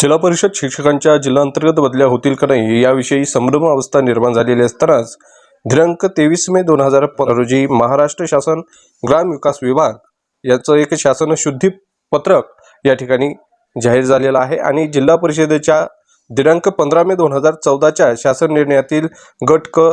जिल्हा परिषद शिक्षकांच्या जिल्हांतर्गत बदल्या होतील का नाही याविषयी संभ्रम अवस्था निर्माण झालेली असतानाच दिनांक तेवीस मे दोन हजार पंधरा रोजी महाराष्ट्र शासन ग्राम विकास विभाग याचं एक शासन शुद्धी पत्रक या ठिकाणी जाहीर झालेलं आहे आणि जिल्हा परिषदेच्या दिनांक पंधरा मे दोन हजार चौदाच्या शासन निर्णयातील गट क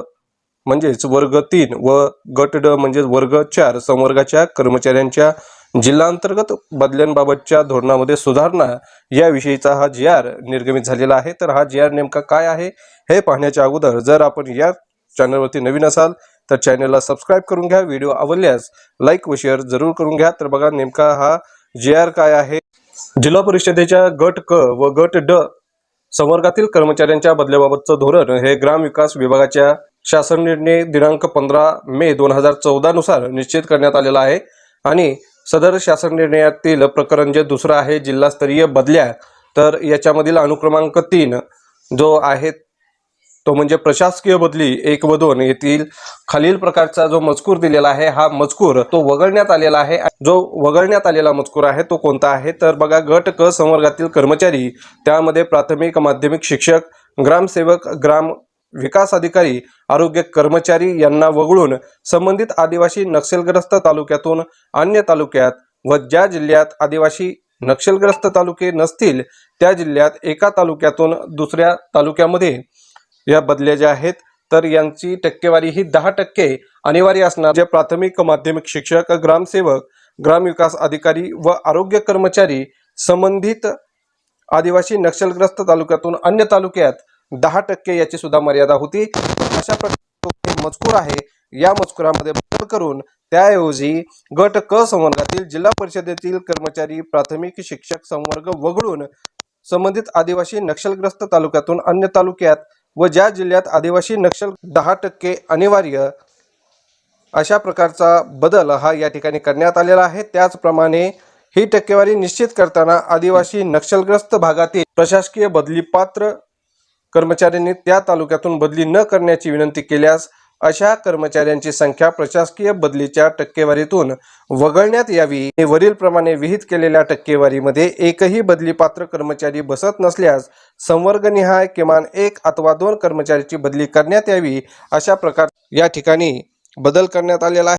म्हणजेच वर्ग तीन व गट ड म्हणजेच वर्ग चार संवर्गाच्या कर्मचाऱ्यांच्या जिल्हांतर्गत बदल्यांबाबतच्या धोरणामध्ये सुधारणा याविषयीचा हा जी आर निर्गमित झालेला आहे. तर हा जी आर नेमका काय आहे हे पाहण्याच्या अगोदर जर आपण या चॅनलवरती नवीन असाल तर चॅनलला सबस्क्राईब करून घ्या व्हिडिओ आवडल्यास लाईक व शेअर जरूर करून घ्या. तर बघा नेमका हा जी आर काय आहे. जिल्हा परिषदेच्या गट क व गट ड संवर्गातील कर्मचाऱ्यांच्या बदल्याबाबतचं धोरण हे ग्रामविकास विभागाच्या शासन निर्णय दिनांक पंधरा मे दोन हजार चौदा नुसार निश्चित करण्यात आलेला आहे. आणि सदर शासन निर्णयातील प्रकरण जे दुसरं आहे जिल्हास्तरीय बदल्या तर याच्यामधील अनुक्रमांक तीन जो आहे तो म्हणजे प्रशासकीय बदली एक व दोन येथील खालील प्रकारचा जो मजकूर दिलेला आहे हा मजकूर तो वगळण्यात आलेला आहे. जो वगळण्यात आलेला मजकूर आहे तो कोणता आहे? तर बघा गट क संवर्गातील कर्मचारी त्यामध्ये प्राथमिक माध्यमिक शिक्षक ग्रामसेवक ग्राम विकास अधिकारी आरोग्य कर्मचारी यांना वगळून संबंधित आदिवासी नक्षलग्रस्त तालुक्यातून अन्य तालुक्यात व ज्या जिल्ह्यात आदिवासी नक्षलग्रस्त तालुके नसतील त्या जिल्ह्यात एका तालुक्यातून दुसऱ्या तालुक्यामध्ये या बदल्या ज्या आहेत तर यांची टक्केवारी ही दहा टक्के अनिवार्य असणार. जे प्राथमिक माध्यमिक शिक्षक ग्रामसेवक ग्रामविकास अधिकारी व आरोग्य कर्मचारी संबंधित आदिवासी नक्षलग्रस्त तालुक्यातून अन्य तालुक्यात दहा टक्के याची सुद्धा मर्यादा होती. अशा प्रकारे मजकूर आहे. या मजकुरामध्ये बदल करून त्याऐवजी गट क संवर्गातील जिल्हा परिषदेतील कर्मचारी प्राथमिक शिक्षक संवर्ग वगळून संबंधित आदिवासी नक्षलग्रस्त तालुक्यातून अन्य तालुक्यात व ज्या जिल्ह्यात आदिवासी नक्षल दहा टक्के अनिवार्य अशा प्रकारचा बदल हा या ठिकाणी करण्यात आलेला आहे. त्याचप्रमाणे ही टक्केवारी निश्चित करताना आदिवासी नक्षलग्रस्त भागातील प्रशासकीय बदली पात्र कर्मचाऱ्यांनी त्या तालुक्यातून बदली न करण्याची विनंती केल्यास अशा कर्मचाऱ्यांची संख्या प्रशासकीय बदलीच्या टक्केवारीतून वगळण्यात यावी. वरील प्रमाणे विहित केलेल्या टक्केवारीमध्ये एकही बदली पात्र कर्मचारी बसत नसल्यास संवर्गनिहाय किमान एक अथवा दोन कर्मचाऱ्याची बदली करण्यात यावी अशा प्रकार या ठिकाणी बदल करण्यात आलेला आहे.